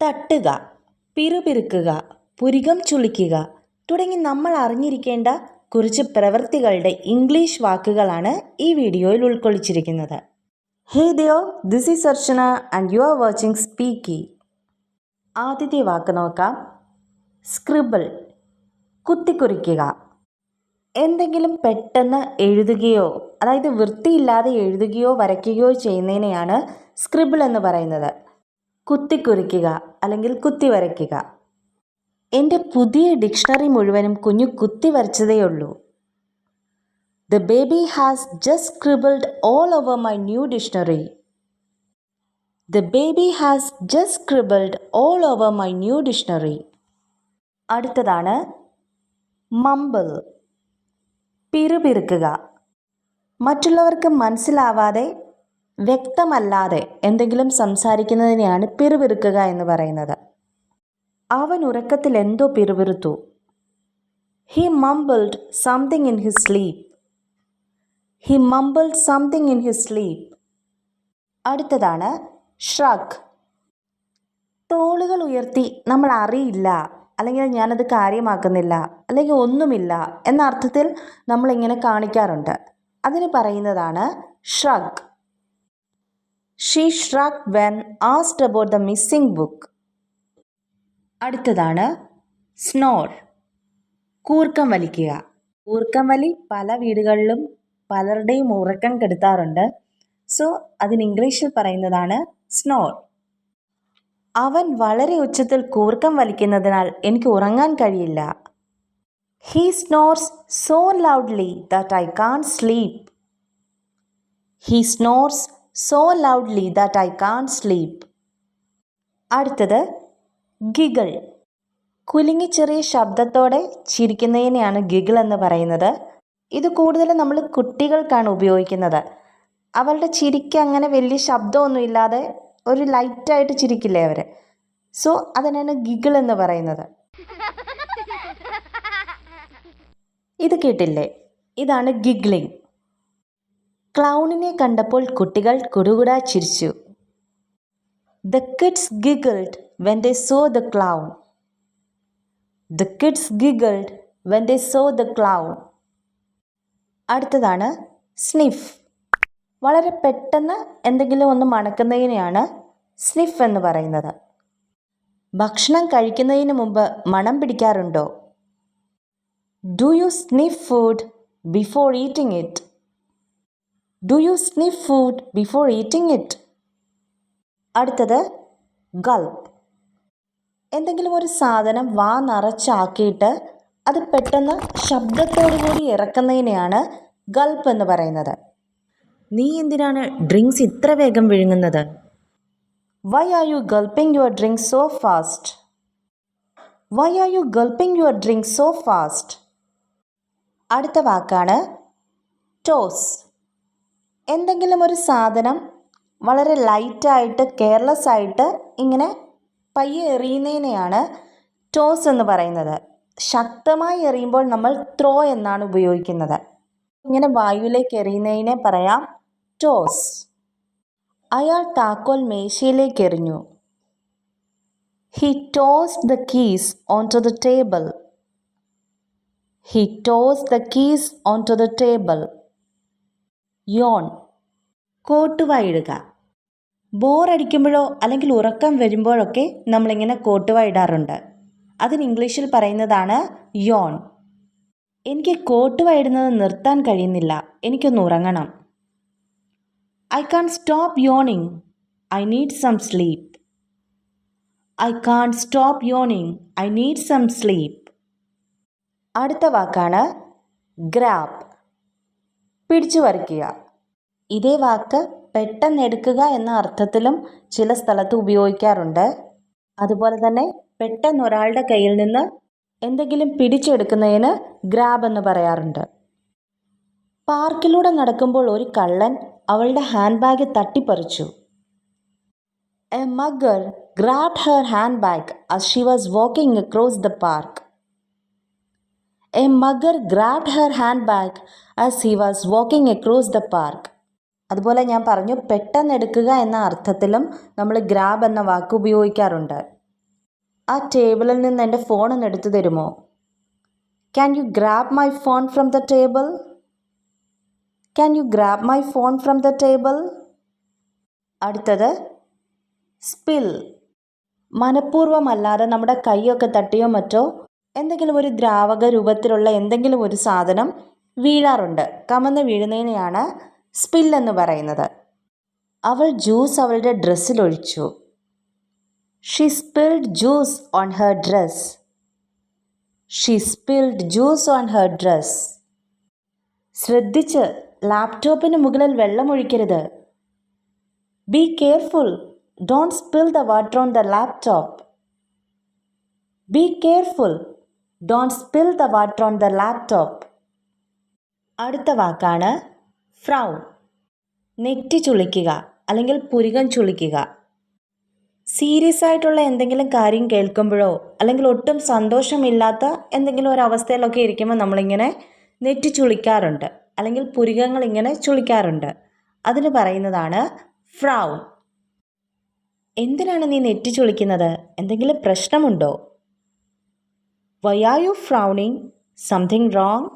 തട്ടുക പിറുപിറുക്കുക പുരികം ചുളിക്കുക തുടങ്ങി നമ്മൾ അറിഞ്ഞിരിക്കേണ്ട കുറച്ച് പ്രവൃത്തികളുടെ ഇംഗ്ലീഷ് വാക്കുകളാണ് ഈ വീഡിയോയിൽ ഉൾക്കൊള്ളിച്ചിരിക്കുന്നത്. Hey Deo this is Archana and you are watching Speaky ആദ്യത്തെ വാക്ക് നോക്കാം. സ്ക്രിബിൾ കുത്തിക്കുറിക്കുക. എന്തെങ്കിലും പെട്ടെന്ന് എഴുതുകയോ അതായത് വൃത്തിയില്ലാതെ എഴുതുകയോ വരയ്ക്കുകയോ ചെയ്യുന്നതിനെയാണ് സ്ക്രിബിൾ എന്ന് പറയുന്നത്. കുത്തിക്കുറിക്കുക അല്ലെങ്കിൽ കുത്തി വരയ്ക്കുക എന്റെ പുതിയ ഡിക്ഷണറി മുഴുവനും കുഞ്ഞു കുത്തി വരച്ചതേയുള്ളൂ the baby has just scribbled all over my new dictionary the baby has just scribbled all over my new dictionary അടുത്തതാണ് മമ്പിൾ പിറുപിറുക്കുക. മറ്റുള്ളവർക്ക് മനസ്സിലാവാതെ വ്യക്തമല്ലാതെ എന്തെങ്കിലും സംസാരിക്കുന്നതിനെയാണ് പിറുപിറുക്കുക എന്ന് പറയുന്നത്. അവൻ ഉറക്കത്തിൽ എന്തോ പിറുപിറുത്തു. He mumbled something in his sleep he mumbled something in his sleep അടുത്തതാണ് ഷ്രഗ് തോളുകൾ ഉയർത്തി നമ്മൾ അറിയില്ല അല്ലെങ്കിൽ ഞാനത് കാര്യമാക്കുന്നില്ല അല്ലെങ്കിൽ ഒന്നുമില്ല എന്ന അർത്ഥത്തിൽ നമ്മളിങ്ങനെ കാണിക്കാറുണ്ട്. അതിന് പറയുന്നതാണ് shrug she shrugged when asked about the missing book അടുത്തതാണ് സ്നോർ കൂർക്കം വലിക്കുക. കൂർക്കം വലി പല വീടുകളിലും പലരുടെയും ഉറക്കം കെടുത്താറുണ്ട്. സോ അതിന് ഇംഗ്ലീഷിൽ പറയുന്നതാണ് സ്നോർ അവൻ വളരെ ഉച്ചത്തിൽ കൂർക്കം വലിക്കുന്നതിനാൽ എനിക്ക് ഉറങ്ങാൻ കഴിയില്ല. He snores so loudly that I can't sleep he snores so loudly that I can't sleep അടുത്തത് ഗിഗിൾ കുലുങ്ങി ചെറിയ ശബ്ദത്തോടെ ചിരിക്കുന്നതിനെയാണ് ഗിഗിൾ എന്ന് പറയുന്നത്. ഇത് കൂടുതലും നമ്മൾ കുട്ടികൾക്കാണ് ഉപയോഗിക്കുന്നത്. അവരുടെ ചിരിക്ക് അങ്ങനെ വലിയ ശബ്ദമൊന്നും ഇല്ലാതെ ഒരു ലൈറ്റായിട്ട് ചിരിക്കില്ലേ അവർ സോ അതിനാണ് ഗിഗിൾ എന്ന് പറയുന്നത്. ഇത് കേട്ടില്ലേ? ഇതാണ് ഗിഗ്ലിംഗ് ക്ലൗണിനെ കണ്ടപ്പോൾ കുട്ടികൾ കുടുകുടാ ചിരിച്ചു. The kids giggled when they saw the clown. The kids giggled when they saw the clown. അടുത്തതാണ് സ്നിഫ്. വളരെ പെട്ടെന്ന് എന്തെങ്കിലും ഒന്ന് മണക്കുന്നതിനെയാണ് സ്നിഫ് എന്ന് പറയുന്നത്. ഭക്ഷണം കഴിക്കുന്നതിന് മുമ്പ് മണം പിടിക്കാറുണ്ടോ? Do you sniff food before eating it do you sniff food before eating it അടുത്തത് ഗൾപ്പ് എന്തെങ്കിലും ഒരു സാധനം വാ നിറച്ചാക്കിയിട്ട് അത് പെട്ടെന്ന് ശബ്ദത്തോടു കൂടി ഇറക്കുന്നതിനെയാണ് ഗൾപ്പ് എന്ന് പറയുന്നത്. നീ എന്തിനാണ് ഡ്രിങ്ക്സ് ഇത്ര വേഗം വിഴുങ്ങുന്നത്? Why are you gulping your drink so fast why are you gulping your drink so fast അടുത്ത വാക്കാണ് ടോസ് എന്തെങ്കിലും ഒരു സാധനം വളരെ ലൈറ്റായിട്ട് കെയർലെസ് ആയിട്ട് ഇങ്ങനെ പയ്യെ എറിയുന്നതിനെയാണ് ടോസ് എന്ന് പറയുന്നത്. ശക്തമായി എറിയുമ്പോൾ നമ്മൾ ത്രോ എന്നാണ് ഉപയോഗിക്കുന്നത്. ഇങ്ങനെ വായുവിലേക്ക് എറിയുന്നതിനെ പറയാം ടോസ്. അയാൾ താക്കോൽ മേശയിലേക്ക് എറിഞ്ഞു. He toss the keys on to the table he toss the keys on to the table yawn. കോട്ടുവായിടുക ബോറടിക്കുമ്പോഴോ അല്ലെങ്കിൽ ഉറക്കം വരുമ്പോഴൊക്കെ നമ്മളിങ്ങനെ കോട്ട് ഇടാറുണ്ട്. അതിന് ഇംഗ്ലീഷിൽ പറയുന്നതാണ് യോൺ. എനിക്ക് കോട്ട് ഇടുന്നത് നിർത്താൻ കഴിയുന്നില്ല. എനിക്കൊന്ന് ഉറങ്ങണം. I can't stop yawning. I need some sleep. I can't stop yawning. I need some sleep. അടുത്ത വാക്കാണ് ഗ്രാബ്. പിടിച്ചു വരയ്ക്കുക. ഇതേ വാക്ക് പെട്ടെന്നെടുക്കുക എന്ന അർത്ഥത്തിലും ചില സ്ഥലത്ത് ഉപയോഗിക്കാറുണ്ട്. അതുപോലെ തന്നെ പെട്ടെന്ന് ഒരാളുടെ കയ്യിൽ നിന്ന് എന്തെങ്കിലും പിടിച്ചെടുക്കുന്നതിന് ഗ്രാബ് എന്ന് പറയാറുണ്ട്. പാർക്കിലൂടെ നടക്കുമ്പോൾ ഒരു കള്ളൻ അവളുടെ handbag തട്ടിപ്പറിച്ചു. A mugger grab her handbag as she was walking across the park a mugger grab her handbag as he was walking across the park അതുപോലെ ഞാൻ പറഞ്ഞു പെട്ടെന്ന് എടുക്കുക എന്ന അർത്ഥത്തിലും നമ്മൾ ഗ്രാബ് എന്ന വാക്ക് ഉപയോഗിക്കാറുണ്ട്. ആ ടേബിളിൽ നിന്ന് എന്റെ ഫോൺ ഒന്ന് എടുത്തു തരുമോ? Can you grab my phone from the table can you grab my phone from the table അടുത്തത് സ്പിൽ മനഃപൂർവമല്ലാതെ നമ്മുടെ കൈയൊക്കെ തട്ടിയോ മറ്റോ എന്തെങ്കിലും ഒരു ദ്രാവക രൂപത്തിലുള്ള എന്തെങ്കിലും ഒരു സാധനം വീഴാറുണ്ട്. കമന്ന് വീഴുന്നതിനെയാണ് സ്പിൽ എന്ന് പറയുന്നത്. അവൾ ജ്യൂസ് അവളുടെ ഡ്രസ്സിൽ ഒഴിച്ചു. She spilled juice on her dress she spilled juice on her dress ശ്രദ്ധിച്ച് ലാപ്ടോപ്പിന് മുകളിൽ വെള്ളം ഒഴിക്കരുത്. Be careful don't spill the water on the laptop be careful don't spill the water on the laptop അടുത്ത വാക്കാണ് ഫ്രൗൺ. നെറ്റി ചുളിക്കുക അല്ലെങ്കിൽ പുരികം ചുളിക്കുക. സീരിയസ് ആയിട്ടുള്ള എന്തെങ്കിലും കാര്യം കേൾക്കുമ്പോഴോ അല്ലെങ്കിൽ ഒട്ടും സന്തോഷമില്ലാത്ത എന്തെങ്കിലും ഒരു അവസ്ഥയിലൊക്കെ ഇരിക്കുമ്പോൾ നമ്മളിങ്ങനെ നെറ്റി ചുളിക്കാറുണ്ട് അല്ലെങ്കിൽ പുരികങ്ങൾ ഇങ്ങനെ ചുളിക്കാറുണ്ട്. അതിന് പറയുന്നതാണ് ഫ്രൗ എന്തിനാണ് നീ നെറ്റി ചുളിക്കുന്നത്? എന്തെങ്കിലും പ്രശ്നമുണ്ടോ? Why are you frowning something wrong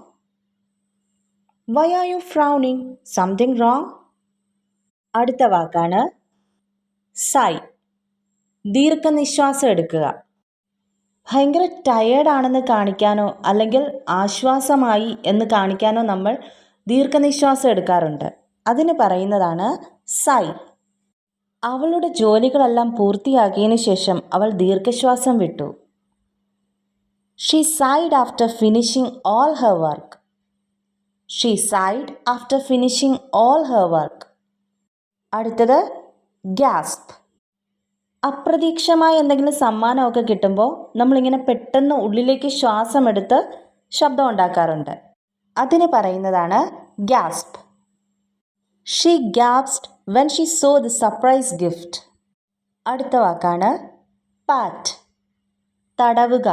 why are you frowning something wrong അടുത്ത വാക്കാണ് സൈ ദീർഘനിശ്വാസം എടുക്കുക. ഭയങ്കര ടയേർഡാണെന്ന് കാണിക്കാനോ അല്ലെങ്കിൽ ആശ്വാസമായി എന്ന് കാണിക്കാനോ നമ്മൾ ദീർഘനിശ്വാസം എടുക്കാറുണ്ട്. അതിന് പറയുന്നതാണ് സൈ അവളുടെ ജോലികളെല്ലാം പൂർത്തിയാക്കിയതിനു ശേഷം അവൾ ദീർഘശ്വാസം വിട്ടു. She sighed after finishing all her work she sighed after finishing all her work അടുത്തത് ഗ്യാസ്പ് അപ്രതീക്ഷമായ എന്തെങ്കിലും സമ്മാനമൊക്കെ കിട്ടുമ്പോൾ നമ്മളിങ്ങനെ പെട്ടെന്ന് ഉള്ളിലേക്ക് ശ്വാസമെടുത്ത് ശബ്ദം ഉണ്ടാക്കാറുണ്ട്. അതിന് പറയുന്നതാണ് gasp she gasped when she saw the surprise gift അടുത്ത വാക്കാണ് പാറ്റ് തടവുക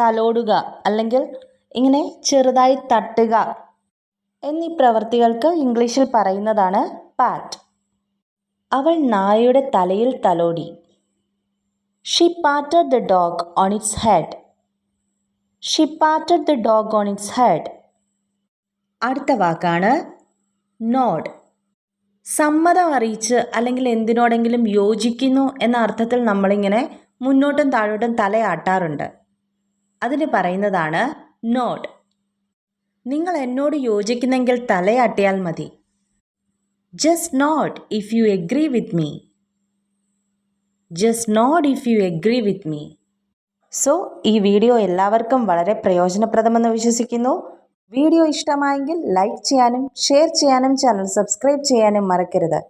തലോടുക അല്ലെങ്കിൽ ഇങ്ങനെ ചെറുതായി തട്ടുക. എന്നീ പ്രവൃത്തികൾക്ക് ഇംഗ്ലീഷിൽ പറയുന്നതാണ് പാറ്റ്. അവൾ നായയുടെ തലയിൽ തലോടി. She patted the dog on its head she patted the dog on its head അടുത്ത വാക്കാണ് നോഡ് സമ്മതം അറിയിച്ച് അല്ലെങ്കിൽ എന്തിനോടെങ്കിലും യോജിക്കുന്നു എന്ന അർത്ഥത്തിൽ നമ്മളിങ്ങനെ മുന്നോട്ടും താഴോട്ടും തലയാട്ടാറുണ്ട്. അതിന് പറയുന്നതാണ് നോഡ് നിങ്ങൾ എന്നോട് യോജിക്കുന്നെങ്കിൽ തലയാട്ടിയാൽ മതി. Just nod if you agree with me just nod if you agree with me so ഈ വീഡിയോ എല്ലാവർക്കും വളരെ പ്രയോജനപ്രദമെന്ന് വിശ്വസിക്കുന്നു. വീഡിയോ ഇഷ്ടമായെങ്കിൽ ലൈക്ക് ചെയ്യാനും ഷെയർ ചെയ്യാനും ചാനൽ സബ്സ്ക്രൈബ് ചെയ്യാനും മറക്കരുത്.